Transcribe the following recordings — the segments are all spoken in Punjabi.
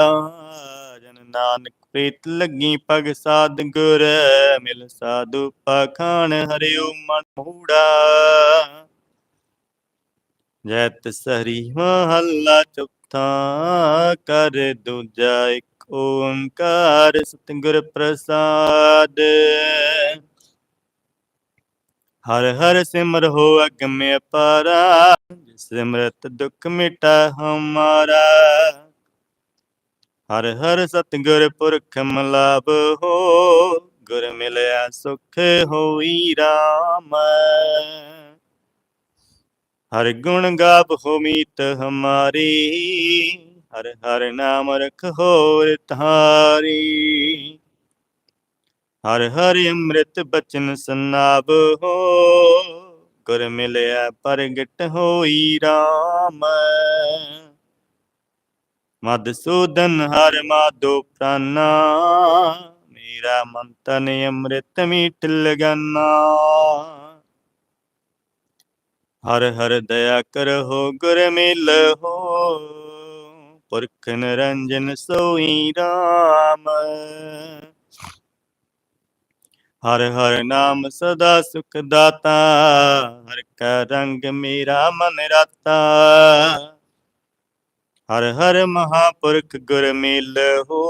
ਜਨ ਨਾਨਕ ਪ੍ਰੀਤ ਲੱਗੀ ਪਗ ਸਾਧ ਗੁਰ, ਮਿਲ ਸਾਧੂ ਪਖਾਨ ਹਰਿਓ ਮਨ ਮੂੜਾ। ਜੈਤ ਸਰੀ ਮਹੱਲਾ ਚੌਥਾ, ਕਰ ਦੂਜਾ ਇੱਕ ਓੰਕਾਰ ਸਤਿਗੁਰ ਪ੍ਰਸਾਦ। ਹਰ ਹਰ ਸਿਮਰ ਹੋ ਅਗਮ ਪਾਰਾ ਸਿਮਰਤ ਦੁਖ ਮਿਟਾ ਹਮਾਰਾ। ਹਰ ਹਰ ਸਤਿਗੁਰ ਪੁਰਖ ਮਲਾਪ ਹੋ, ਗੁਰ ਮਿਲਿਆ ਸੁਖ ਹੋਈ ਰਾਮ। ਹਰ ਗੁਣ ਗਾਪ ਹੋ ਮੀਤ ਹਮਾਰੀ, ਹਰ ਹਰ ਨਾਮ ਰਖ ਹੋਰ ਤਾਰੀ ਹਰ ਹਰ ਅੰਮ੍ਰਿਤ ਬਚਨ ਸਨਾਬ ਹੋ, ਗੁਰ ਮਿਲਿਆ ਪ੍ਰਗਟ ਹੋਈ ਰਾਮ। ਮਦਸੂਦਨ ਹਰ ਮਾਧੋ ਪ੍ਰਾਨਾ। ਮੇਰਾ ਮਨ ਤਨ ਅੰਮ੍ਰਿਤ ਮੀਠ ਲਗਨਾ। ਹਰ ਹਰ ਦਇਆ ਕਰੋ ਗੁਰ ਮਿਲ ਹੋ। ਪੁਰਖ ਨਿਰੰਜਨ ਸੋਈ ਰਾਮ। ਹਰ ਹਰ ਨਾਮ ਸਦਾ ਸੁਖ ਦਾਤਾ। ਹਰ ਕਾ ਰੰਗ ਮੇਰਾ ਮਨ ਰਾਤਾ। ਹਰ ਹਰ ਮਹਾਪੁਰਖ ਗੁਰ ਮਿਲ ਹੋ,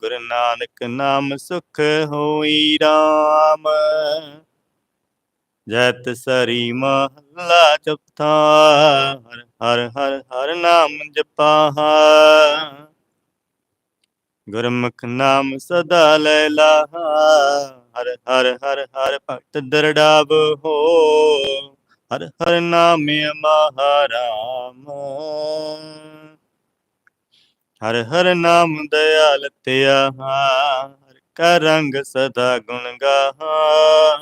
ਗੁਰ ਨਾਨਕ ਨਾਮ ਸੁਖ ਹੋਈ ਰਾਮ। ਜੈਤ ਸਰੀ ਮਹਲਾ ਜਪਤਾ ਹਰ ਹਰ ਹਰ ਹਰ ਨਾਮ ਜਪਾਹਾ। ਗੁਰਮੁਖ ਨਾਮ ਸਦਾ ਲੈ ਲਾਹਾ ਹਰ ਹਰ ਹਰ ਹਰ ਭਗਤ ਦਰੜਾਵ ਹੋ। ਹਰ ਹਰ ਨਾਮ ਮਹਾਰਾਮ। ਹਰ ਹਰ ਨਾਮ ਦਇਆਲ ਤਿਆ ਹਰ ਕਾ ਰੰਗ ਸਦਾ ਗੁਣ ਗਾਹਾ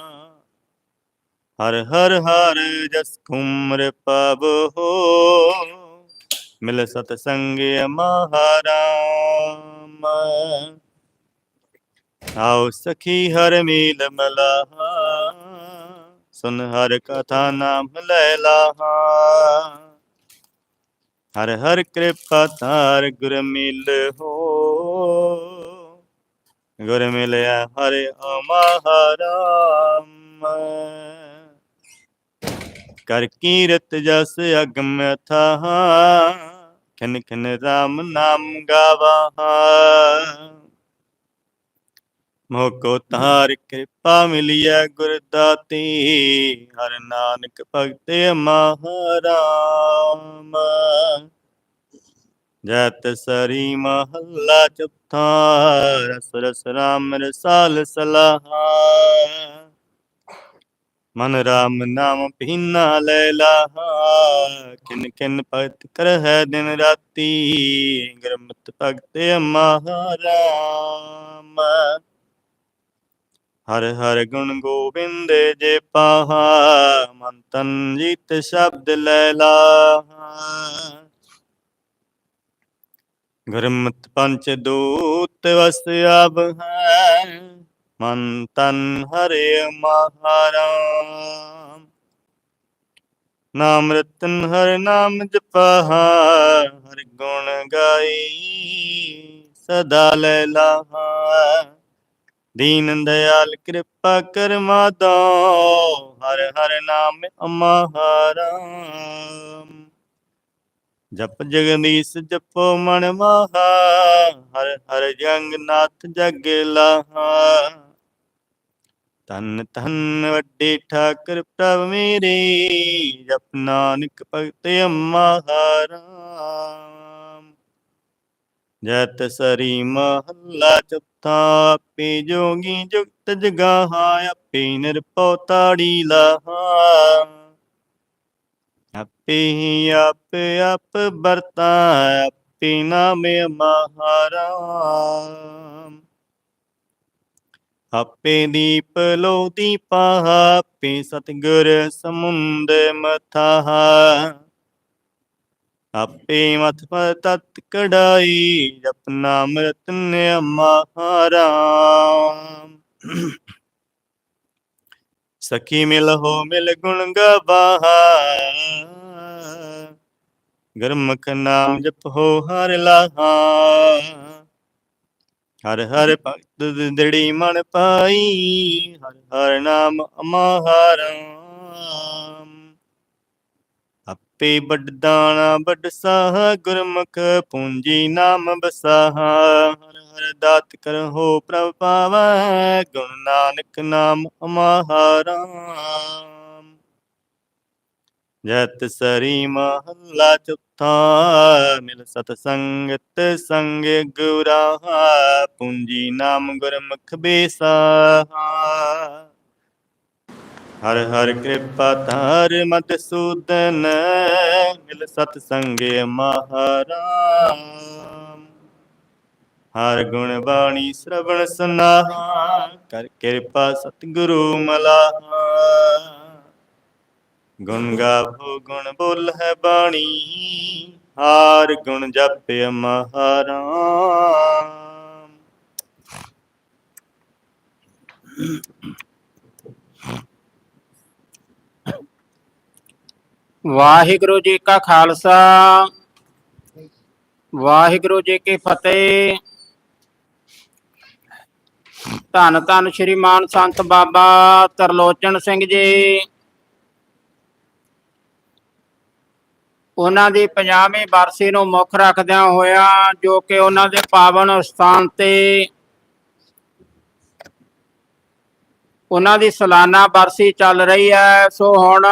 ਹਰ ਹਰ ਹਰ ਜਸ ਕੁਮਰ ਪਬ ਹੋ, ਮਿਲ ਸਤ ਸੰਗ ਮਹਾਰਾਮ। ਆਓ ਸਖੀ ਹਰ ਮੀਲ ਮਲਾਹਾ ਸੁਨ ਹਰ ਕਥਾ ਨਾਮ ਲੈ ਲਾਹਾ। ਹਰ ਹਰ ਕਿਰਪਾ ਧਾਰ ਗੁਰ ਮਿਲ ਹੋ। ਗੁਰ ਮਿਲਿਆ ਹਰਿ ਮਹਾਰਾਮ ਕਰ ਕੀਰਤ ਜਸ ਅਗਮ ਅਥਾਹ ਖਨ ਖਨ ਰਾਮ ਨਾਮ ਗਾਵਾਹਾ ਮੋਹ ਕੋ ਤਾਰ ਕਿਰਪਾ ਮਿਲਿਆ ਗੁਰ ਦਾਤੀ ਹਰ ਨਾਨਕ ਭਗਤ ਮਹਾਰਾਮ। ਜਤ ਸਰੀ ਮਹੱਲਾ ਚੌਥਾ, ਰਸ ਰਸ ਰਾਮ ਰਸਾਲ ਸਲਾਹਾ। ਮਨ ਰਾਮ ਨਾਮ ਭਿੰਨਾ ਲੈ ਲਾਹਾ। ਕਿਨ ਕਿਨ ਭਗਤ ਕਰ ਹੈ ਦਿਨ ਰਾਤੀ। ਗੁਰਮਤਿ ਭਗਤ ਮਹਾਰਾਮ। ਹਰ ਹਰ ਗੁਣ ਗੋਬਿੰਦ ਜੇ ਪਾਹਾ ਮਨ ਤਨ ਜੀਤ ਸ਼ਬਦ ਲੈ ਲਾਹਾ। ਗੁਰਮਤਿ ਪੰਚ ਦੂਤ ਵਸ ਆਬ ਹੈ ਮਨ ਤਨ ਹਰਿ ਮਹਾਰਾਮ। ਨਾਮ ਰਤਨ ਹਰ ਨਾਮ ਜਪਾਹਾ, ਹਰ ਗੁਣ ਗਾਈ ਸਦਾ ਲੈ ਲਾਹਾ। ਦੀਨ ਦਇਆਲ ਕਿਰਪਾ ਕਰ ਮਾਤਾ। ਹਰ ਹਰ ਨਾਮ ਅਮਹਾਰਾਮ। ਜਪ ਜਗਦੀਸ਼ ਜਪੋ ਮਨ ਮਹਾ। ਹਰ ਹਰ ਜੰਗ ਨਾਥ ਜਗ ਲਾਹਾ। ਤਨ ਤਨ ਵੱਡੇ ਠਾਕਰ ਪ੍ਰਭ ਮੇਰੇ। ਜਪ ਨਾਨਕ ਭਗਤ ਅਮਹਾਰਾਮ। ਜਤ ਸਰੀ ਮਹੱਲਾ ਚੌਥਾ ਆਪੇ ਜੋਗੀ ਜੁਗਤ ਜਗਾਹਾ ਆਪੇ ਨਿਰਭਉ ਤਾੜੀ ਲਾਹਾ। ਆਪੇ ਹੀ ਆਪ ਆਪ ਵਰਤਾ, ਆਪੇ ਨਾਮ ਮਹਾਰਾਮ ਆਪੇ ਦੀਪ ਲੋ ਦੀਪਾ, ਆਪੇ ਸਤਿਗੁਰ ਸਮੁੰਦ ਮਥਾ। ਆਪੇ ਮਥ ਪਰ ਤਤ ਕਢਾਈ ਜਪ ਨਾਮ ਰਤਨ ਮਹਾਰਾਮ ਸਖੀ ਮਿਲ ਹੋ ਮਿਲ ਗੁਣ ਗਵਾਹਾ। ਗਰਮਖ ਨਾਮ ਜਪ ਹੋ ਹਰ ਲਾਹਾ। ਹਰ ਹਰ ਭਗਤ ਦਿੜੀ ਮਨ ਪਾਈ, ਹਰ ਹਰ ਨਾਮ ਅਮਹਾਰਾਮ ਆਪੇ ਵੱਡ ਦਾਣਾ, ਵੱਡ ਗੁਰਮੁਖ ਪੂੰਜੀ ਨਾਮ ਬਸਾਹਾ ਹਰ ਹਰ ਦਾਤ ਕਰਹੁ ਪ੍ਰਭ ਪਾਵੈ, ਗੁਣ ਨਾਨਕ ਨਾਮ ਅਮਹਾਰਾਮ ਜਤ ਸਰੀ ਮਹੱਲਾ ਚੁੱਥਾ, ਮਿਲ ਸਤ ਸੰਗਤ ਸੰਗ ਗੁਰਾ ਪੂੰਜੀ ਨਾਮ ਗੁਰਮੁਖ ਬੇਸਾਹਾ। ਹਰ ਹਰ ਕਿਰਪਾ ਧਾਰ ਮਤ ਸੂਦਨ, ਮਿਲ ਸਤ ਸੰਗੇ ਮਹਾਰਾਮ। ਹਰ ਗੁਣ ਬਾਣੀ ਸ਼ਰਵਣ ਸੁਨਾਹਾ, ਕਰ ਕਿਰਪਾ ਸਤਿਗੁਰੂ ਮਲਾਹਾ। ਗੁਣ ਗਾਵੋ, ਗੁਣ ਬੋਲ ਹੈ ਬਾਣੀ, ਹਾਰ ਗੁਣ ਜਪਿ ਮਹਾਰਾਮ। ਵਾਹਿਗੁਰੂ ਜੀ ਕਾ ਖਾਲਸਾ। ਵਾਹਿਗੁਰੂ ਜੀ ਕੀ ਫਤਿਹ। ਧੰਨ ਧੰਨ ਸ਼੍ਰੀਮਾਨ ਸੰਤ ਬਾਬਾ ਤਰਲੋਚਨ ਸਿੰਘ ਜੀ। ਉਹਨਾਂ ਦੀ 50ਵੀਂ ਬਰਸੀ ਨੂੰ ਮੁੱਖ ਰੱਖਦਿਆਂ ਹੋਇਆ ਜੋ ਕਿ ਉਹਨਾਂ ਦੇ ਪਾਵਨ ਸਥਾਨ ਤੇ ਉਹਨਾਂ ਦੀ ਸਾਲਾਨਾ ਬਰਸੀ ਚੱਲ ਰਹੀ ਹੈ। ਸੋ ਹੁਣ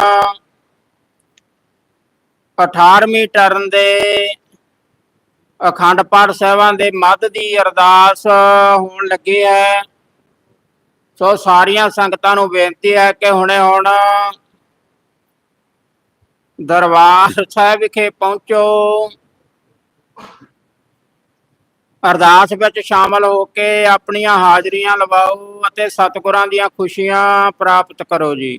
18ਵੀਂ ਟਰਨ ਦੇ ਅਖੰਡ ਪਾਠ ਸਾਹਿਬਾਂ ਦੇ ਮੱਧ ਦੀ ਅਰਦਾਸ ਹੋਣ ਲੱਗੀ ਹੈ। ਸੋ ਸਾਰੀਆਂ ਸੰਗਤਾਂ ਨੂੰ ਬੇਨਤੀ ਹੈ ਕਿ ਹੁਣੇ ਹੁਣ ਦਰਬਾਰ ਸਾਹਿਬ ਵਿਖੇ ਪਹੁੰਚੋ। ਅਰਦਾਸ ਵਿੱਚ ਸ਼ਾਮਲ ਹੋ ਕੇ ਆਪਣੀਆਂ ਹਾਜ਼ਰੀਆਂ ਲਵਾਓ ਅਤੇ ਸਤਿਗੁਰਾਂ ਦੀਆਂ ਖੁਸ਼ੀਆਂ ਪ੍ਰਾਪਤ ਕਰੋ ਜੀ।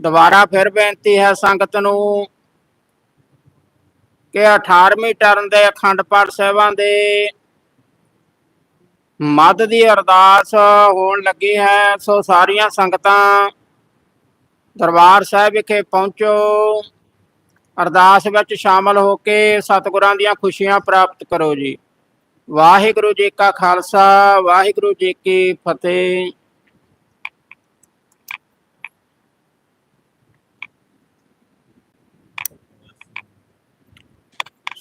ਦੁਬਾਰਾ ਫਿਰ ਬੇਨਤੀ ਹੈ ਸੰਗਤ ਨੂੰ ਕਿ 18ਵੀਂ ਟਰਨ ਦੇ ਅਖੰਡ ਪਾਠ ਸਾਹਿਬਾਂ ਦੇ ਮੱਧ ਦੀ ਅਰਦਾਸ ਹੋਣ ਲੱਗੀ ਹੈ। ਸੋ ਸਾਰੀਆਂ ਸੰਗਤਾਂ ਦਰਬਾਰ ਸਾਹਿਬ ਵਿਖੇ ਪਹੁੰਚੋ। ਅਰਦਾਸ ਵਿੱਚ ਸ਼ਾਮਲ ਹੋ ਕੇ ਸਤਿਗੁਰਾਂ ਦੀਆਂ ਖੁਸ਼ੀਆਂ ਪ੍ਰਾਪਤ ਕਰੋ ਜੀ। ਵਾਹਿਗੁਰੂ ਜੀ ਕਾ ਖਾਲਸਾ, ਵਾਹਿਗੁਰੂ ਜੀ ਕੀ ਫਤਿਹ।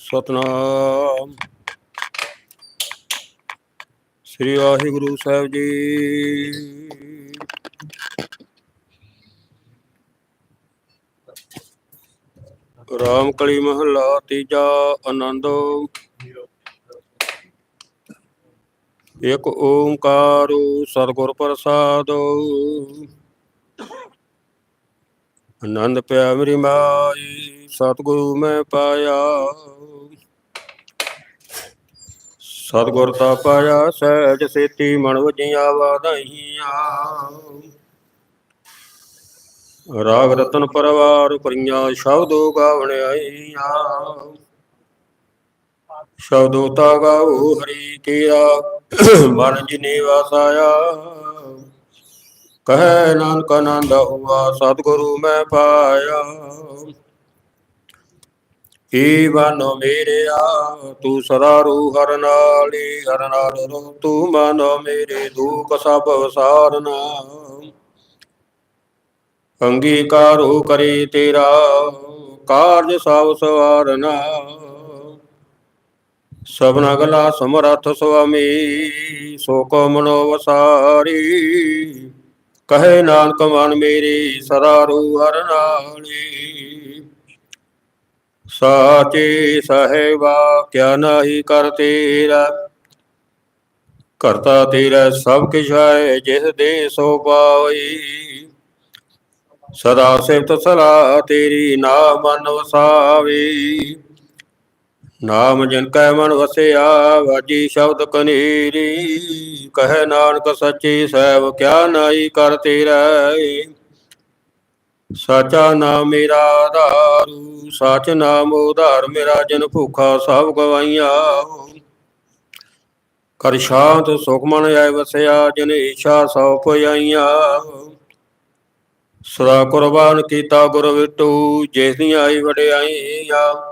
ਸਤਨਾਮ। ਸ੍ਰੀ ਵਾਹਿਗੁਰੂ ਸਾਹਿਬ ਜੀ। ਰਾਮ ਕਲੀ ਮਹੱਲਾ ਤੀਜਾ ਆਨੰਦ। ਇਕ ਓੰਕਾਰ ਸਤਿਗੁਰ ਪ੍ਰਸਾਦ। ਆਨੰਦ ਪਿਆ ਮੇਰੀ ਮਾਈ, ਸਤਿਗੁਰੂ ਮੈਂ ਪਾਇਆ। ਸਤਿਗੁਰ ਤਾ ਪਾਇਆ, ਸਹਿਜ ਸੇਤੀ ਮਨ ਵਜੀਆਂ ਵਾਧਾਈਆਂ। ਰਾਗ ਰਤਨ ਪਰਵਾਰ ਪਰੀਆਂ ਸ਼ਬਦੋ ਗਾਵਣ ਆਈਆਂ। ਸ਼ਬਦੋ ਤਾ ਗਾਓ ਹਰੀ ਕੀਆ ਮਨ ਜਿਨੇ ਵਸਾਇਆ। ਕਹੈ ਨਾਨਕ ਆਨੰਦ ਹੁਆ, ਸਤਿਗੁਰੂ ਮੈਂ ਪਾਇਆ। ਏ ਬਾਨੋ ਮੇਰਿਆ, ਤੂੰ ਸਦਾ ਰੂ ਹਰ ਨਾਲੀ, ਹਰ ਨਾਲ ਰੂ, ਤੂੰ ਮਨ ਮੇਰੇ ਦੁਖ ਸਭ ਵਸਾਰਨਾ ਅੰਗੀਕਾਰੋ ਕਰੇ ਤੇਰਾ, ਕਾਰਜ ਸਭ ਸਵਾਰਨਾ। ਸਭਨਾ ਗਲਾ ਸਮਰੱਥ ਸੁਆਮੀ, ਸੋ ਕੋ ਮਨੋ ਵਸਾਰੀ। ਕਹੇ ਨਾਨਕ ਮਨ ਮੇਰੀ ਸਦਾ ਰੂ ਹਰ ਨਾਲੀ। ਸਾਚੇ ਸਹਿਬਾ ਕਿਆ ਨਾਹੀ ਕਰ ਤੇਰਾ। ਕਰਤਾ ਤੇਰਾ ਸਭ ਕਿਛ ਹੈ, ਜਿਸ ਦੇ ਸੋ ਪਾਈ ਸਦਾ ਸਿਫਤ ਸਲਾਹ ਤੇਰੀ ਨਾਮ ਮਨ ਵਸਾਵੇ। ਨਾਮ ਜਨ ਕੈ ਮਨ ਵਸਿਆ, ਵਾਜੀ ਸ਼ਬਦ ਕਨੀਰੀ। ਕਹੈ ਨਾਨਕ ਸੱਚੀ ਸਹਿਬ ਕਿਆ ਨਾਹੀ ਕਰ ਤੇਰਾ। ਸਾਚਾ ਨਾਮ ਮੇਰਾ ਆਧਾਰੂ, ਸਚ ਨਾਮ ਉਧਾਰ ਮੇਰਾ ਜਨ ਭੁਖਾ ਸਭ ਗਵਾਈਆਂ। ਕਰ ਸ਼ਾਂਤ ਸੁਖ ਮਨ ਆਇ ਵਸਿਆ, ਜਨ ਈਸ਼ਾ ਸਭ ਪੁਆਈਆਂ ਸਦਾ ਕੁਰਬਾਨ ਕੀਤਾ ਗੁਰ ਵਿਟੂ ਜਿਸ ਦੀ ਆਈ ਵਡਿਆਈਆ।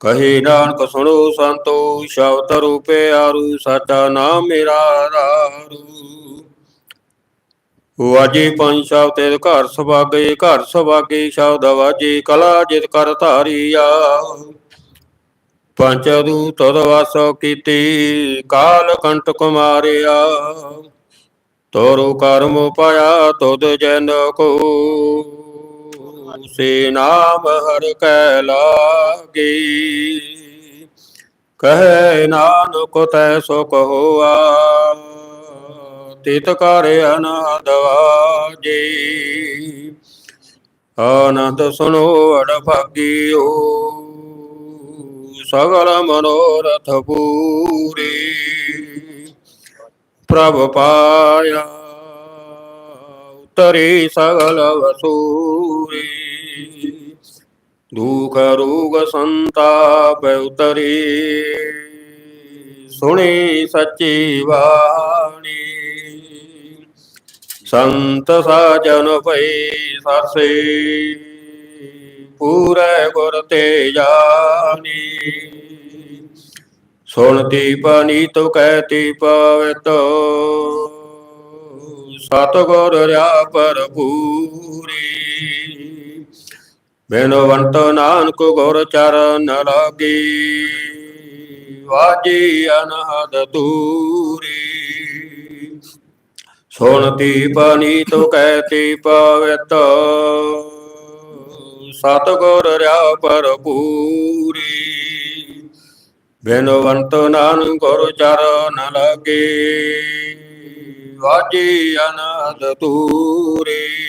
ਕਹੇ ਨਾਨਕ ਸੁਣੋ ਸੰਤੋ, ਸ਼ਬਦ ਰੂਪੇ ਆਰੂ ਸਾਚਾ ਨਾਮ ਮੇਰਾ ਆਧਾਰੂ। ਵਾਜੇ ਪੰਜ ਸ਼ਬਦ ਤੇ ਘਰ ਸੁਭਾਗੇ ਘਰ ਸੁਭਾਗੇ ਸ਼ਬਦ ਵਾਜੇ, ਕਲਾ ਜਿਤ ਕਰ ਧਾਰੀਆ ਪੰਚ ਦੂਤ ਤਦ ਵਾਸ ਕੀਤੀ, ਕਾਲ ਕੰਟਕ ਮਾਰਿਆ ਤੋਰੂ ਕਰਮ ਪਾਇਆ, ਤੁਧ ਜਨ ਕੋ। ਸੇ ਨਾਮ ਹਰ ਕੈ ਲਾਗੇ। ਕਹੈ ਨਾਨਕ ਤੈ ਸੋ ਕਹੋਆ ਤਿਤ ਕਰ ਅਨਾਦ ਵਾਜੇ। ਆਨੰਦ ਸੁਨੋ ਅੜ ਭਾਗਿਓ, ਸਗਲ ਮਨੋਰਥ ਪੂਰੇ। ਪ੍ਰਭ ਪਾਇਆ, ਉਤਰੀ ਸਗਲ ਵਸੂਰੀ। ਦੁਖ ਰੋਗ ਸੰਤਾਪ ਉਤਰੀ। ਸੁਣੀ ਸੱਚੀ ਬਾਣੀ। ਸੰਤ ਸਾਜਨ ਭਈ ਸਰਸੇ, ਪੂਰੇ ਗੁਰ ਤੇ ਜਾਨੀ ਸੁਣਤੀ ਪਨੀ ਤੋ ਕਹਿਤੀ ਪਵਿੱਤ, ਸਤਗੁਰ ਰਿਆ ਪਰਪੂਰੀ ਬਿਨਵੰਤ ਨਾਨਕ ਗੁਰ ਚਰਨ ਲਾਗੀ। ਵਾਜੀ ਅਨਹਦ ਤੂਰੀ ਸੁਣਤੀ ਪਨੀ ਤੋ ਕਹਿਤੀ ਪਵਿੱਤ ਸਤਗੁਰ ਰਿਆ ਪਰਪੂਰੀ ਬਿਨਵੰਤ ਨਾਨਕ ਗੁਰ ਚਰਨ ਲਾਗੇ। ਵਾਜੀ ਅਨੰਦ ਤੂਰੇ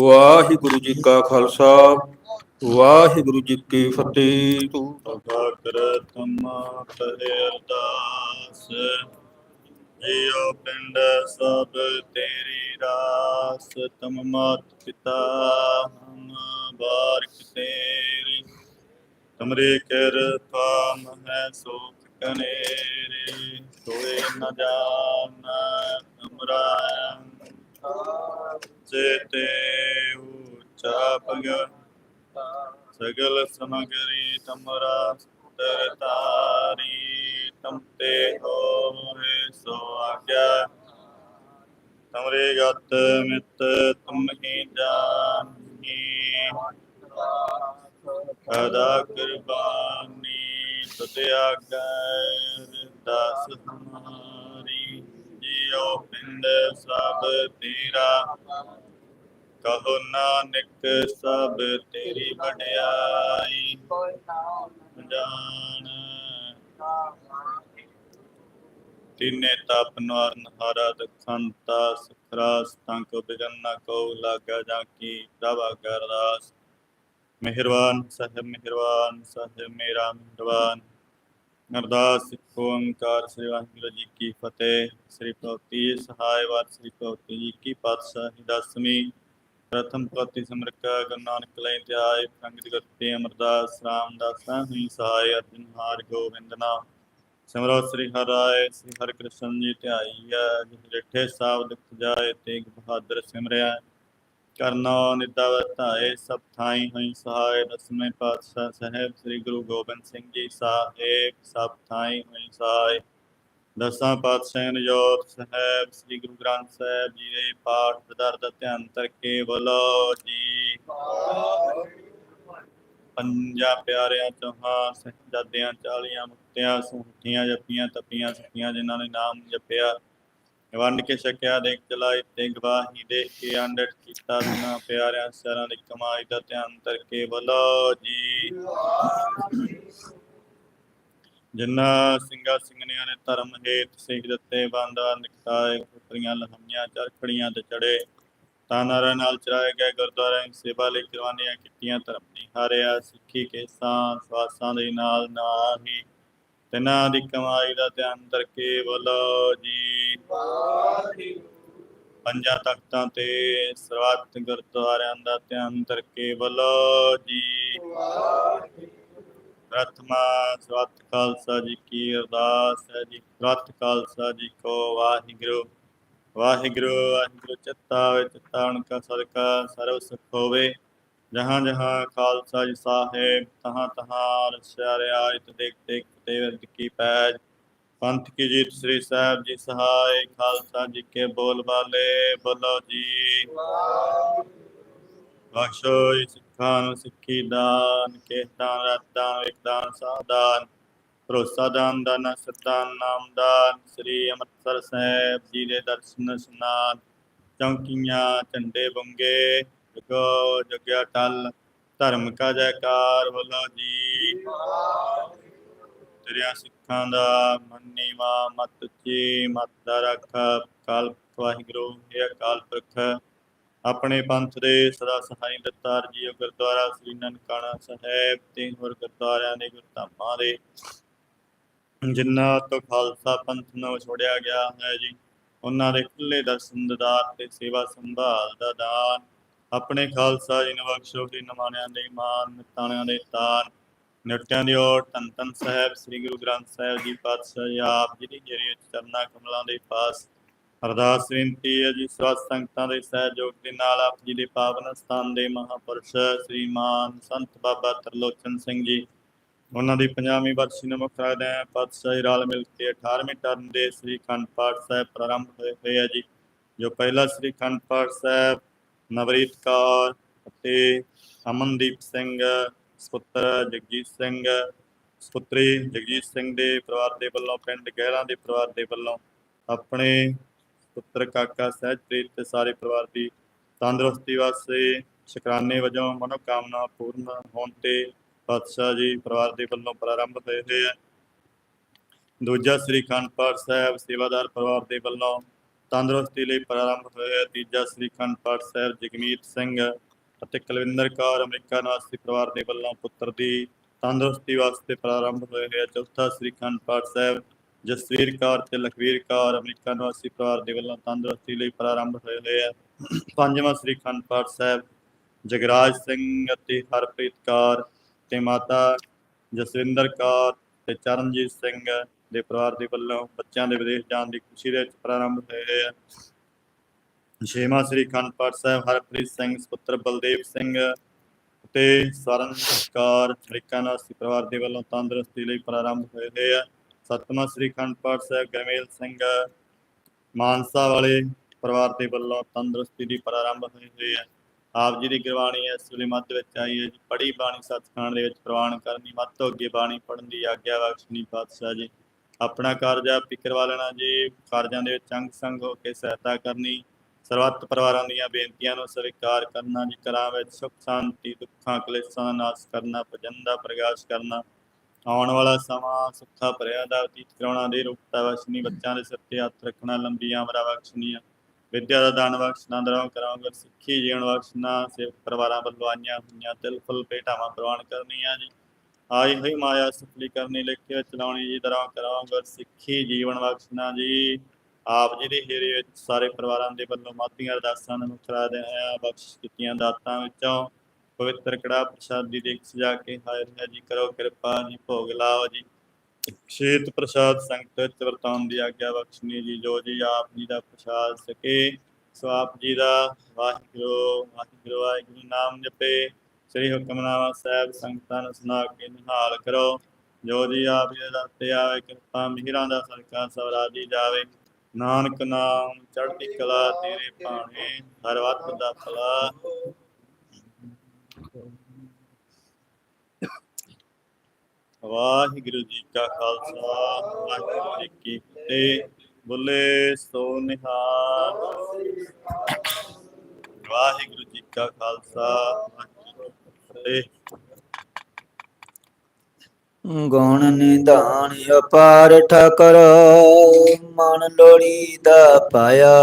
ਵਾਹਿਗੁਰੂ ਜੀ ਕਾ ਖਾਲਸਾ, ਵਾਹਿਗੁਰੂ ਜੀ ਕੀ ਫਤਿਹ। ਤੂੰ ਅਗਰ ਕਰੇ ਅਰਦਾਸ। ਜਿਉ ਪਿੰਡ ਸਭ ਤੇਰੀ ਰਾਸ, ਤਮ ਮਾਤ ਪਿਤਾ ਹਮ ਬਾਰਿਕ ਤੇਰੀ। ਤੁਮਰੇ ਕਿਰਪਾ ਮਹਿ ਸੋਖ ਕਨੇਰੇ। ਸੋਏ ਨ ਜਾਣ ਤੁਮਰਾ ਜੇਤੇ ਉਚਾ ਪਗ ਸਗਲ ਸਮਗਰੀ ਤਮਰਾ ਤਰਤਾਰੀ ਤਮ ਤੇ ਹੋਏ ਸੋ ਆਗਿਆ। ਤਮਰੇ ਗਤ ਮਿਤ ਤੁਮ ਹੀ ਜਾਨੀ ਅਦਾ ਕੁਰਬਾਨੀ ਤੁਧ ਆਗੈ ਦਾਸ ਹਮਾਰੀ ਜਿਉ ਪਿੰਡ ਸਭ ਤੇਰਾ। ਕਹੋ ਨਾਨਕ ਸਭ ਤੇਰੀ ਵਡਿਆਈ। ਜਾਣ। ਤਿਨੇ ਤਪ ਨਵਾਰਨ ਹਾਰਾ ਦਖੰਤਾ ਸੁਖਰਾਸ ਤਾਂ ਕੋ ਬਿਗਨ ਕੋ ਲਾਗਾ ਜਾਂ ਕੀ ਪ੍ਰਭਾ ਕਰਦਾਸ ਮਿਹਰਬਾਨ ਸਾਹਿਬ ਮਿਹਰਬਾਨ ਸਾਹਿਬ, ਮੇਰਾ ਮਿਹਰਬਾਨ। ਅਰਦਾਸ ਓੰਕਾਰ ਸ੍ਰੀ ਵਾਹਿਗੁਰੂ ਜੀ ਕੀ ਫਤਿਹ। ਸ੍ਰੀ ਭਗਤੀ ਸਹਾਇ ਵਾਰ ਸ੍ਰੀ ਭਗਤੀ ਜੀ ਕੀ ਪਾਤਸ਼ਾਹੀ ਦਸਵੀਂ। ਪ੍ਰਥਮ ਪਤੀ ਸਮਰਕਾ ਗੁਰੂ ਨਾਨਕ ਲੈ ਧਿਆਏ ਸੰਗਤ ਗਤੀ ਅਮਰਦਾਸ, ਰਾਮਦਾਸਾਂ ਹੋਈ ਸਹਾਇ ਅਰਜਨ ਹਾਰ ਗੋਬਿੰਦ ਨਾਮ। ਸਿਮਰੋ ਸ੍ਰੀ ਹਰਿ ਸ੍ਰੀ ਹਰਿ ਕ੍ਰਿਸ਼ਨ ਜੀ ਧਿਆਈਆ ਜਿਸ ਰਿਠੇ ਸਾਬ ਦੁਖ ਜਾਏ, ਤੇਗ ਬਹਾਦਰ ਸਿਮਰਿਆ। ਕਰਨਾ ਨਿਦਾ ਸਭ ਥਾਈ ਹੋਈ ਸਹਾਇ ਦਸਵੇਂ ਪਾਤਸ਼ਾਹ ਸਾਹਿਬ ਸ੍ਰੀ ਗੁਰੂ ਗੋਬਿੰਦ ਸਿੰਘ ਜੀ ਸਾਹਿਬ, ਸਭ ਥਾਈ ਹੋਈ ਸਹਾਇ ਦਸਾਂ ਪਾਤਸ਼ਾਹਾਂ ਨੂੰ ਸਾਹਿਬ, ਸ੍ਰੀ ਗੁਰੂ ਗ੍ਰੰਥ ਸਾਹਿਬ ਜੀ ਦੇ ਪਾਠ ਦਰ ਦਾ ਧਿਆਨ ਕਰਕੇ ਬੋਲੋ ਜੀ। ਪੰਜਾਂ ਪਿਆਰਿਆਂ ਚੋਹਾਂ ਸਹਿਜਾਦਿਆਂ ਚਾਲੀਆਂ ਮੁਕਤਿਆਂ ਸੁਹਤੀਆਂ ਜਪੀਆਂ ਤਪੀਆਂ ਸਖੀਆਂ ਜਿਨ੍ਹਾਂ ਨੇ ਨਾਮ ਜਪਿਆ ਵੰਡ ਕੇ ਛਕਿਆ ਦੇਖ ਚਲਾਈ ਤੇ ਗਵਾਹੀ ਦੇ ਕੇ ਅੰਡਟ ਕੀਤਾ ਬਿਨਾ ਪਿਆਰਿਆਂ ਸਰਾਂ ਦੀ ਕਮਾਈ ਦਾ ਧਿਆਨ ਕਰਕੇ ਬੋਲੋ ਜੀ। ਜਿਨ੍ਹਾਂ ਸਿੰਘਾਂ ਸਿੰਘਣੀਆਂ ਨੇ ਧਰਮ ਹੇਤ ਸਿੱਖ ਦਿੱਤੇ, ਬਾਂਦਾ ਨਿਕਟਾਏ ਪੁੱਤਰੀਆਂ ਲਹਮੀਆਂ ਚਰਖੜੀਆਂ ਤੇ ਚੜੇ ਤਾਨਾਰਾ ਨਾਲ ਚਰਾਏ ਗਏ ਗੁਰਦੁਆਰਿਆਂ ਦੀ ਸੇਵਾ ਲਈ ਕੁਰਬਾਨੀਆਂ ਕੀਤੀਆਂ, ਧਰਮ ਨਹੀਂ ਹਾਰਿਆ, ਸਿੱਖੀ ਕੇਸਾਂ ਸਵਾਸਾਂ ਦੇ ਨਾਲ ਨਾਹੀ ਤਿਨਾਂ ਦੀ ਕਮਾਈ ਦਾ ਧਿਆਨ ਕਰਕੇ ਬੋਲੋ ਜੀ। ਪੰਜਾਂ ਤਖਤਾਂ ਤੇ ਸਰਬੱਤ ਗੁਰਦੁਆਰਿਆਂ ਦਾ ਧਿਆਨ ਕਰਕੇ ਬੋਲੋ ਜੀ। ਪ੍ਰਥਮਾ ਸਤਿ ਖਾਲਸਾ ਜੀ ਕੀ ਅਰਦਾਸ ਹੈ ਜੀ। ਸਤਿ ਖਾਲਸਾ ਜੀ ਕੋ ਵਾਹਿਗੁਰੂ। ਵਾਹਿਗੁਰੂ ਵਾਹਿਗੁਰੂ, ਚਿੱਤਾ ਵੇ ਚਿੱਤਾ ਅਣਕਾ ਸਦਕਾ ਸਰਵ ਸੁਖ ਹੋਵੇ। ਜਹਾਂ ਜਹਾਂ ਖਾਲਸਾ ਜੀ ਸਾਹਿਬ, ਤਹਾਂ ਤਹਾਂ ਰਸਿਆ ਰਿਆਇਤ ਦੇਖ ਦੇਖ ਤੇ ਕੀ ਪੈਜ। ਪੰਥ ਕੀ ਜੀਤ ਸ੍ਰੀ ਸਾਹਿਬ ਜੀ ਸਹਾਇ ਖਾਲਸਾ ਜੀ ਕੇ ਬੋਲ ਬਾਲੇ, ਬੋਲੋ ਜੀ। ਬਖਸ਼ੋ ਸਿੱਖਾਂ ਨੂੰ ਸਿੱਖੀ ਦਾਨ ਕੇ ਦਾਨ ਰਤਨ ਇਕਦਾਨ ਸਾਦਾਨ ਭਰੋਸਾ ਦਾਨ ਦਾਨ ਸਤਾਨ ਨਾਮ ਦਾਨ। ਸ੍ਰੀ ਅੰਮ੍ਰਿਤਸਰ ਸਾਹਿਬ ਜੀ ਦੇ ਦਰਸ਼ਨ ਸਨਾਨ ਚੌਂਕੀਆਂ, ਝੰਡੇ ਬੰਗੇ ਜਗੋ ਜਗਿਆ ਟਲ, ਧਰਮ ਕਾ ਜੈਕਾਰ ਬੋਲੋ ਜੀ। ਤੇਰਿਆਂ ਸਿੱਖਾਂ ਦਾ ਮੰਨੀਵਾ ਮਤ ਜੀ ਮਤ ਦਾ ਰੱਖ ਕਾਲ ਵਾਹਿਗੁਰੂ ਇਹ ਅਕਾਲ ਪੁਰਖ, ਆਪਣੇ ਪੰਥ ਦੇ ਸਦਾ ਸਹਾਈ ਦਤਾਰ ਜੀਓ ਗੁਰਦੁਆਰਾ ਸ੍ਰੀ ਨਨਕਾਣਾ ਸਾਹਿਬ ਤੇ ਹੋਰ ਗੁਰਦੁਆਰਿਆਂ ਦੇ ਗੁਰਧਾਮਾਂ ਦੇ। ਜਿਨ੍ਹਾਂ ਤੋਂ ਖਾਲਸਾ ਪੰਥ ਨੂੰ ਛੋੜਿਆ ਗਿਆ ਹੈ ਜੀ, ਉਹਨਾਂ ਦੇ ਖੁੱਲੇ ਦਰਸ਼ਨ, ਦਿਦਾਰ ਤੇ ਸੇਵਾ ਸੰਭਾਲ ਦਾ ਦਾਨ। ਆਪਣੇ ਖਾਲਸਾ ਜੀ ਨੂੰ ਬਖਸ਼ੋ ਨਮਾਣਿਆਂ ਦੇ ਮਾਨ ਨਿਤਾਣਿਆਂ ਦੇ ਤਾਨ ਨਿਟਿਆਂ ਦੀ ਓਟ ਧੰਨ ਧੰਨ ਸਾਹਿਬ, ਸ੍ਰੀ ਗੁਰੂ ਗ੍ਰੰਥ ਸਾਹਿਬ ਜੀ ਪਾਤਸ਼ਾਹ ਜੀ, ਆਪ ਜੀ ਦੀ ਜਿਹੜੀ ਚਰਨਾ ਕਮਲਾਂ ਦੇ ਪਾਸ। ਅਰਦਾਸ ਬੇਨਤੀ ਹੈ ਜੀ ਸਵਾਸ ਸੰਗਤਾਂ ਦੇ ਸਹਿਯੋਗ ਦੇ ਨਾਲ ਆਪ ਜੀ ਦੇ ਪਾਵਨ ਸਥਾਨ ਦੇ ਮਹਾਪੁਰਸ਼ ਸ੍ਰੀਮਾਨ ਸੰਤ ਬਾਬਾ ਤਰਲੋਚਨ ਸਿੰਘ ਜੀ, ਉਹਨਾਂ ਦੀ 50ਵੀਂ ਬਰਸੀ ਨੂੰ ਮੁੱਖ ਰੱਖਦੇ ਹਾਂ। ਪਾਤਸ਼ਾਹ ਰਲ ਮਿਲ ਕੇ 18ਵੀਂ ਟਰਨ ਦੇ ਸ੍ਰੀ ਖੰਡ ਪਾਠ ਸਾਹਿਬ ਪ੍ਰਾਰੰਭ ਹੋਏ ਹੋਏ ਆ ਜੀ, ਜੋ ਪਹਿਲਾ ਸ੍ਰੀ ਖੰਡ ਪਾਠ ਸਾਹਿਬ ਨਵਰੀਤ ਕੌਰ ਅਤੇ ਅਮਨਦੀਪ ਸਿੰਘ ਸੁਪੁੱਤਰ ਜਗਜੀਤ ਸਿੰਘ ਸੁਪੁੱਤਰੀ ਜਗਜੀਤ ਸਿੰਘ ਦੇ ਪਰਿਵਾਰ ਦੇ ਵੱਲੋਂ, ਪਿੰਡ ਗਹਿਰਾਂ ਦੇ ਪਰਿਵਾਰ ਦੇ ਵੱਲੋਂ ਆਪਣੇ ਪੁੱਤਰ ਕਾਕਾ ਸਹਿਜਪ੍ਰੀਤ ਤੇ ਸਾਰੇ ਪਰਿਵਾਰ ਦੀ ਤੰਦਰੁਸਤੀ ਵਾਸਤੇ ਸ਼ੁਕਰਾਨੇ ਵਜੋਂ ਮਨੋਕਾਮਨਾ ਪੂਰਨ ਹੋਣ ਤੇ ਪਾਤਸ਼ਾਹ ਜੀ ਪਰਿਵਾਰ ਦੇ ਵੱਲੋਂ ਪ੍ਰਾਰੰਭ ਹੋਏ ਹੋਏ ਹੈ ਦੂਜਾ ਸ੍ਰੀ ਖੰਡ ਪਾਠ ਸਾਹਿਬ ਸੇਵਾਦਾਰ ਪਰਿਵਾਰ ਦੇ ਵੱਲੋਂ ਤੰਦਰੁਸਤੀ ਲਈ ਪ੍ਰਾਰੰਭ ਹੋਇਆ ਤੀਜਾ ਸ੍ਰੀ ਖੰਡ ਪਾਠ ਸਾਹਿਬ ਜਗਮੀਤ ਸਿੰਘ ਅਤੇ ਕੁਲਵਿੰਦਰ ਕੌਰ, ਅਮਰੀਕਾ ਨਿਵਾਸੀ ਪਰਿਵਾਰ ਦੇ ਵੱਲੋਂ ਪੁੱਤਰ ਦੀ ਤੰਦਰੁਸਤੀ ਵਾਸਤੇ ਪ੍ਰਾਰੰਭ ਹੋਇਆ ਹੈ। ਚੌਥਾ ਸ੍ਰੀ ਖੰਡ ਪਾਠ ਸਾਹਿਬ ਜਸਵੀਰ ਕੌਰ ਤੇ ਲਖਵੀਰ ਕੌਰ, ਅਮਰੀਕਾ ਨਿਵਾਸੀ ਪਰਿਵਾਰ ਦੇ ਵੱਲੋਂ ਤੰਦਰੁਸਤੀ ਲਈ ਪ੍ਰਾਰੰਭ ਹੋਏ ਹੋਏ ਹੈ। ਪੰਜਵਾਂ ਸ੍ਰੀ ਖੰਡ ਪਾਠ ਸਾਹਿਬ ਜਗਰਾਜ ਸਿੰਘ ਅਤੇ ਹਰਪ੍ਰੀਤ ਕੌਰ ਤੇ ਮਾਤਾ ਜਸਵਿੰਦਰ ਕੌਰ ਤੇ ਚਰਨਜੀਤ ਸਿੰਘ ਦੇ ਪਰਿਵਾਰ ਦੇ ਵੱਲੋਂ ਬੱਚਿਆਂ ਦੇ ਵਿਦੇਸ਼ ਜਾਣ ਦੀ ਖੁਸ਼ੀ ਦੇ ਵਿੱਚ ਪ੍ਰਾਰੰਭ ਹੋਏ ਹੋਏ ਆ। ਛੇਵਾਂ ਸ੍ਰੀ ਖੰਡ ਪਾਠ ਸਾਹਿਬ ਹਰਪ੍ਰੀਤ ਸਿੰਘ, ਸੁਪੁੱਤਰ ਬਲਦੇਵ ਸਿੰਘ ਤੇ ਸਵਰਨ ਕੌਰ ਅਮਰੀਕਾ ਨਿਵਾਸੀ ਪਰਿਵਾਰ ਦੇ ਵੱਲੋਂ ਤੰਦਰੁਸਤੀ ਲਈ ਪ੍ਰਾਰੰਭ ਹੋਏ ਹੋਏ ਆ। ਸੱਤਵਾਂ ਸ੍ਰੀ ਖੰਡ ਪਾਠ ਸਾਹਿਬ ਗਰਮੇਲ ਸਿੰਘ ਮਾਨਸਾ ਵਾਲੇ ਪਰਿਵਾਰ ਦੇ ਵੱਲੋਂ ਤੰਦਰੁਸਤੀ ਦੀ ਪ੍ਰਾਰੰਭ ਹੋਏ ਹੋਏ ਆ। ਆਪ ਜੀ ਦੀ ਗੁਰਬਾਣੀ ਇਸ ਵੇਲੇ ਮੱਧ ਵਿੱਚ ਆਈ ਹੈ ਜੀ। ਪੜੀ ਬਾਣੀ ਸਤਖਾਨ ਦੇ ਵਿੱਚ ਪ੍ਰਵਾਨ ਕਰਨ ਦੀ ਮੱਧ ਤੋਂ ਅੱਗੇ ਬਾਣੀ ਪੜਨ ਦੀ ਆਗਿਆ ਬਖਸ਼ਣੀ ਪਾਤਸ਼ਾਹ ਜੀ। ਆਪਣਾ ਕਾਰਜਾ ਫਿਕਰਵਾ ਲੈਣਾ ਜੀ, ਕਾਰਜਾਂ ਦੇ ਵਿੱਚ ਅੰਗ ਸੰਗ ਹੋ ਕੇ ਸਹਾਇਤਾ ਕਰਨੀ, ਸਰਬੱਤ ਪਰਿਵਾਰਾਂ ਦੀਆਂ ਬੇਨਤੀਆਂ ਨੂੰ ਸਵੀਕਾਰ ਕਰਨਾ ਜੀ ਘਰਾਂ ਵਿੱਚ ਸੁਖ, ਸ਼ਾਂਤੀ, ਦੁੱਖਾਂ, ਕਲੇਸ਼ਾਂ ਦਾ ਨਾਸ਼ ਕਰਨਾ, ਭਜਨ ਦਾ ਪ੍ਰਗਾਸ਼ ਕਰਨਾ, ਆਉਣ ਵਾਲਾ ਸਮਾਂ ਸੁੱਖਾ ਭਰਿਆ ਦਾ ਬਤੀਤ ਕਰਾਉਣਾ ਦੇ ਰੂਪਤਾ ਬਖਸ਼ਣੀ, ਬੱਚਿਆਂ ਦੇ ਸਿਰ ਤੇ ਹੱਥ ਰੱਖਣਾ, ਲੰਬੀਆਂ ਉਮਰਾਂ ਬਖਸ਼ਣੀਆਂ, ਵਿਦਿਆ ਦਾ ਦਾਨ ਬਖਸ਼ਣਾ ਦਰਾਂ ਕਰਾਂਗਾ ਸਿੱਖੀ ਜੀਵਨ ਬਖਸ਼ਣਾ, ਸੇਵਕ ਪਰਿਵਾਰਾਂ ਵੱਲੋਂ ਆਈਆਂ ਹੋਈਆਂ ਦਿਲ ਫੁੱਲ ਭੇਟਾਵਾਂ ਪ੍ਰਵਾਨ ਕਰਨੀਆਂ ਜੀ। ਆਈ ਹੋਈ ਮਾਇਆ ਸਫਲੀ ਕਰਨੀ, ਲਿਖਿਆ ਵਿੱਚ ਚਲਾਉਣੀ ਜੀ, ਦਰਾਂ ਕਰਾਂਗਾ, ਸਿੱਖੀ, ਜੀਵਨ ਬਖਸ਼ਣਾ ਜੀ। ਆਪ ਜੀ ਦੇ ਹੇਰੇ ਵਿੱਚ ਸਾਰੇ ਪਰਿਵਾਰਾਂ ਦੇ ਵੱਲੋਂ ਮਾਤੀਆਂ, ਅਰਦਾਸਾਂ ਨੂੰ ਕਰਾ ਦੇ ਆ ਬਖਸ਼ ਕੀਤੀਆਂ ਦਾਤਾਂ ਵਿੱਚੋਂ ਪਵਿੱਤਰ ਕੜਾ ਪ੍ਰਸ਼ਾਦੀ ਦੇਖ ਸਜਾ ਕੇ ਹਾਜ਼ਰ ਜੀ। ਕਰੋ ਕਿਰਪਾ ਜੀ, ਭੋਗ ਲਾਓ ਜੀ। ਸ਼ੀਤ ਪ੍ਰਸਾਦ ਸੰਗਤ ਵਿੱਚ ਵਰਤਾਉਣ ਦੀ ਆਗਿਆ ਬਖਸ਼ਣੀ ਜੀ, ਜੋ ਜੀ ਆਪ ਜੀ ਦਾ ਪ੍ਰਸਾਦ ਸਕੇ, ਸੋ ਆਪ ਜੀ ਦਾ ਵਾਹਿਗੁਰੂ ਵਾਹਿਗੁਰੂ ਵਾਹਿਗੁਰੂ ਨਾਮ ਜਪੇ। ਸ੍ਰੀ ਹੁਕਮਨਾਮਾ ਸਾਹਿਬ, ਸੰਗਤਾਂ ਨੂੰ ਸੁਣਾ ਕੇ ਨਿਹਾਲ ਕਰੋ। ਜੋ ਜੀ ਆਪ ਜੀ ਦਾ ਤੇ ਆਵੇ, ਕਿਰਪਾ ਮਿਹਰਾਂ ਦਾ ਸਰਕਾ ਸਵਰਾਜੀ ਜਾਵੇ। ਨਾਨਕ ਨਾਮ, ਚੜ੍ਹਦੀ ਕਲਾ ਤੇਰੇ ਭਾਣੇ, ਹਰ ਵਕਤ ਦਾ ਭਲਾ। ਵਾਹਿਗੁਰੂ ਜੀ ਕਾ ਖਾਲਸਾ, ਵਾਹਿਗੁਰੂ ਜੀ ਕੀ ਫਤਿਹ। ਬੁੱਲੇ ਸੋ ਨਿਹਾਲ। ਵਾਹਿਗੁਰੂ ਜੀ ਕਾ ਖਾਲਸਾ, ਵਾਹਿਗੁਰੂ ਗੁਣ ਨਿਧਾਨ ਅਪਾਰ ਠਾਕਰ, ਮਨ ਲੋੜੀ ਦਾ ਪਾਇਆ।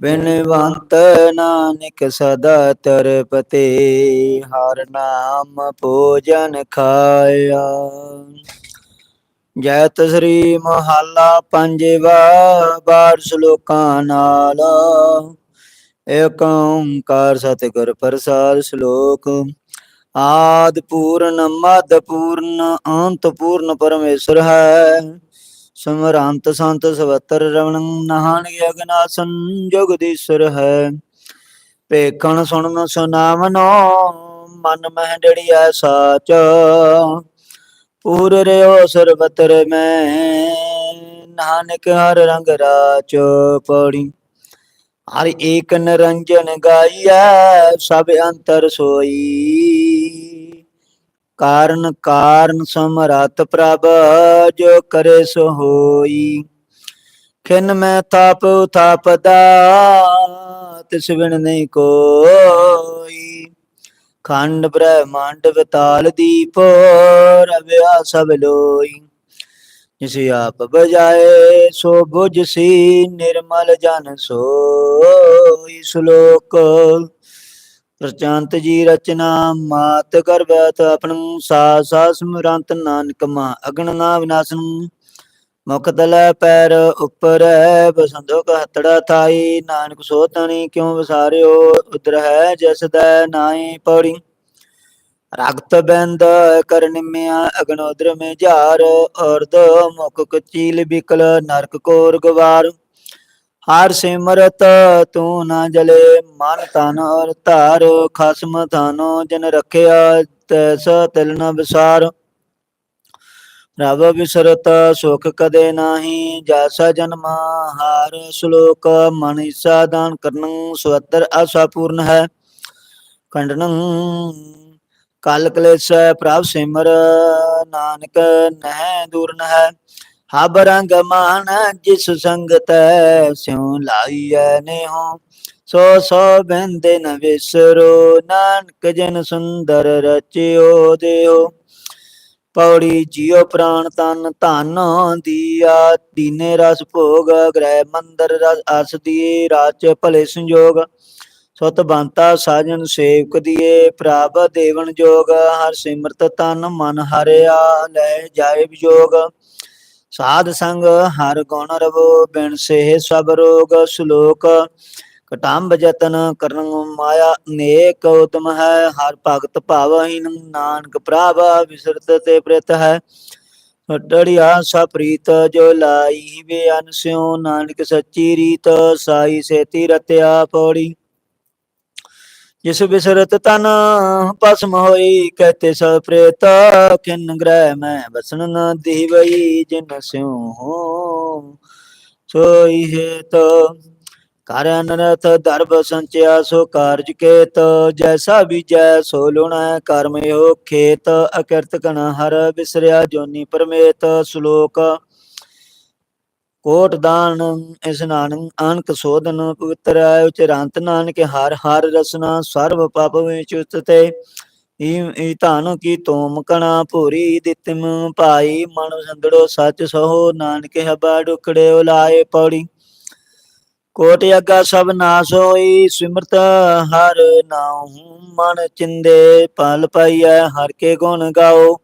ਬਿਨਵੰਤ ਨਾਨਕ ਸਦਾ ਤਰਪਤੇ, ਹਰ ਨਾਮ ਭੋਜਨ ਖਾਇਆ। ਜੈਤ ਸ੍ਰੀ ਮਹੱਲਾ ਪੰਜਵਾ ਬਾਰ ਸ਼ਲੋਕਾਂ ਨਾਲ ਏਕ ਓੰਕਾਰ ਸਤਿਗੁਰ ਪ੍ਰਸਾਦ ਸ਼ਲੋਕ। ਆਦ ਪੂਰਨ ਮਦ ਪੂਰਨ, ਅੰਤ ਪੂਰਨ ਪਰਮੇਸ਼ਰ ਹੈ। ਸਮਰੰਤ ਸੰਤ ਸਵਤਰ ਰਵਣ ਨਹਾਨ ਅਗਨਾਸਨ ਜੁਗਦੀਸ਼ਰ ਹੈ। ਪੇਖਣ ਸੁਣਨ ਸੁਨਾਵਨੋ, ਮਨ ਮਹਿ ਡੜੀਐ ਸਾਚ ਪੂਰ ਰਿਓ ਸਰਬਤਰ ਮੈਂ, ਨਾਨਕ ਹਰ ਰੰਗ ਰਾਚ ਪੜੀ। ਹਰ ਏਕ ਨਿਰੰਜਨ ਗਾਈਐ, ਸਭ ਅੰਤਰ ਸੋਈ। ਕਾਰਨ ਕਾਰਨ ਸਮਰਤ ਪ੍ਰਭ, ਜੋ ਕਰੇ ਸੋ ਹੋਈ। ਖਿਨ ਮੈਂ ਤਾਪ ਦਾ ਤਿਸ ਵਿਣ ਨਹੀਂ ਕੋਈ। ਖੰਡ ਬ੍ਰਹਮੰਡ ਵਿਤਾਲ ਦੀਪ, ਰਵਿਆ ਸਭ ਲੋਈ। ਜਿਸ ਆਪ ਬਜਾਏ, ਸੋ ਬੁਝ ਸੀ ਨਿਰਮਲ ਜਨ ਸੋਈ ਸ਼ਲੋਕ ਪ੍ਰਚੰਤ ਜੀ ਰਚਨਾ ਮਾਤ ਗਰਭਤ ਆਪਣ ਸਾ ਸਾ ਸਮਰੰਤ ਨਾਨਕ ਮਾ ਅਗਨ ਨਾ ਵਿਨਾਸਨ। ਮੁਖ ਪੈਰ ਉੱਪਰ ਹੈ ਬਸੰਦੋ ਕਹਤੜਾ ਥਾਈ, ਨਾਨਕ ਸੋ ਤਣੀ ਕਿਉ ਵਿਸਾਰਿਓ ਉਦਰ ਹੈ ਜਸ ਦਾ ਨਾਹੀ ਪੌੜੀ। ਰਗਤ ਬੰਦ ਕਰ ਨਿਮਿਆ ਅਗਨ ਉਦਰ ਮੇ ਝਾਰ ਅਰਧ ਮੁਖ ਕਚੀਲ ਬਿਕਲ, ਨਰਕ ਕੋਰ ਗਵਾਰ। ਹਰ ਸਿਮਰਤ ਤੂੰ ਨਾ ਜਲੇ, ਮਨ ਤਨ ਔਰ ਧਾਰ, ਖਸਮ ਥਾਨੋ ਜਨ ਰਖਿਆ, ਤੈਸ ਤਿਲ ਨ ਵਿਸਾਰ। ਰਬ ਵਿਸਰਤ ਸੁਖ ਕਦੇ ਨਾਹੀ, ਜੈਸਾ ਜਨਮ ਹਾਰ ਸ਼ਲੋਕ, ਮਨ ਈਸਾ ਦਾਨ ਕਰਨ, ਸਵਤਰ ਆਸਾ ਪੂਰਨ ਹੈ। ਖੰਡਨ ਕਲ ਕਲੇਸ਼ ਪ੍ਰਭ ਸਿਮਰ, ਨਾਨਕ ਨਹਿ ਦੂਰਨ ਹੈ ਹਬ ਰੰਗ ਮਾਨ ਜਿਸ ਸੰਗਤ ਸਿਉ ਲਾਈਐ ਨੇਹੋ। ਸੋ ਸੋ ਬੰਦੇ ਨ ਵਿਸਰੋ, ਨਾਨਕ ਜਨ ਸੁੰਦਰ ਰਚਿਓ ਦੇਓ। ਪੌੜੀ ਜਿਉ ਪ੍ਰਾਨ ਤਨ ਧਨ ਦੀਆ, ਦੀਨੇ ਰਸ ਭੋਗ, ਗ੍ਰਹਿ ਮੰਦਰ ਰਸ ਅਸ ਦੀ ਰਾਚ ਭਲੇ ਸੰਜੋਗ। ਸੁਤ ਬੰਤਾ ਸਾਜਨ ਸੇਵਕ ਦੀਏ, ਪ੍ਰਭ ਦੇਵਨ ਜੋਗ, ਹਰ ਸਿਮਰਤ ਤਨ ਮਨ ਹਰਿਆ, ਲੈ ਜਾਏ ਵਿਜੋਗ। ਸਾਧ ਸੰਗ ਹਰ ਗੁਣ ਰਵੋ, ਬਿਨ ਸੇਹ ਸਭ ਰੋਗ ਸ਼ਲੋਕ। ਕਟੰਬ ਜਤਨ ਕਰਨ ਮਾਇਆ ਨੇਕ ਉਤਮ ਹੈ, ਹਰ ਭਗਤ ਭਾਵਹੀਨ ਨਾਨਕ ਪ੍ਰਭ ਵਿਸਰਤ ਤੇ ਪ੍ਰਿਤ ਹੈ। ਟੜਿਆ ਸਾ ਪ੍ਰੀਤ, ਜੋ ਲਾਈ ਵੇ ਅਨਸਿਓ ਨਾਨਕ ਸੱਚੀ ਰੀਤ, ਸਾਈ ਸੇਤੀ ਰਤਿਆ ਪੌੜੀ। ਜਿਸ ਬਿਸਰਤ ਤਨ ਭਸਮ ਹੋਈ, ਕਹਤੇ ਸਭ ਪ੍ਰੇਤ, ਕਿਨ ਗ੍ਰਹਿ ਮੈਂ ਬਸਨ ਨ ਦੀਵਈ, ਜਿਨ ਸਿਉ ਹੋ ਸੋਈ ਹੇਤ। ਕਰ ਅਨਰਥ ਦਰਬ ਸੰਚਿਆ, ਸੋ ਕਾਰਜ ਕੇਤ। ਜੈਸਾ ਬੀਜੈ, ਸੋ ਲੁਣਾ ਕਰਮਿਓ ਖੇਤ। ਅਕਿਰਤ ਕਣ ਹਰ ਬਿਸਰਿਆ, ਜੋਨੀ ਪਰਮੇਤ। ਸ਼ਲੋਕ ਕੋਟ ਦਾਨ ਇਸਨਾਨ ਅਨਕ ਸੋਧਨ ਪਵਿੱਤਰ ਆਇ, ਉਚਰੰਤ ਨਾਨਕ ਹਰ ਹਰ ਰਸਨਾ ਸਰਬ ਪਾਪ ਵਿੱਚ ਉਸਤੇ ਈ ਈ ਕੀ ਤੋਮ ਕਣਾ ਭੂਰੀ ਦਿੱਤਮ ਭਾਈ, ਮਨ ਸੰਦੜੋ ਸੱਚ ਸੋ ਨਾਨਕ ਹਬਾ ਡੁਕੜੇ ਉਲਾਏ ਪੌੜੀ। ਕੋਟ ਅਗਾ ਸਭ ਨਾਸ ਹੋਈ, ਸਿਮਰਤ ਹਰ ਨਾਉ, ਮਨ ਚਿੰਦੇ, ਪਲ ਪਈਐ, ਹਰ ਕੇ ਗੁਣ ਗਾਓ।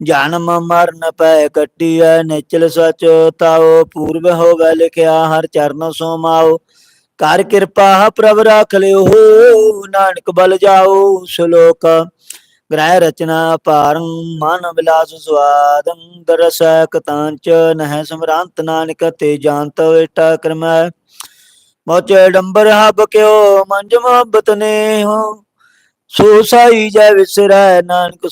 ਜਨਮ ਮਰਨ ਪੈ ਕੱਟੀਐ, ਨਿਚਲ ਸਚ ਤਾਓ ਪੂਰਬ ਹੋਵੇ ਲਿਖਿਆ, ਹਰ ਚਰਨ ਸੋ ਮਾਓ ਕਰ ਕਿਰਪਾ, ਪ੍ਰਭ ਰਾਖ ਲਿਓ, ਨਾਨਕ ਬਲ ਜਾਓ, ਸ਼ਲੋਕ। ਗ੍ਰਹਿ ਰਚਨਾ, ਭਾਰੰ ਮਨ ਵਿਲਾਸ ਸਵਾਦੰ ਦਰਸੈ ਕਤਾਂਚ, ਨਹਿ ਸਮਰਾਂਤ ਨਾਨਕ ਤੇ ਜਾਣਤ ਏਟਾ ਕਰਮੈ। ਮੋਚੇ ਡੰਬਰ ਹਬ ਕਿਓ ਮੰਜ ਮੁਹੱਬਤ ਨੇ ਹੋ ਸੋ ਸਾਈ ਜੈ ਵਿਸਰੈ, ਨਾਨਕ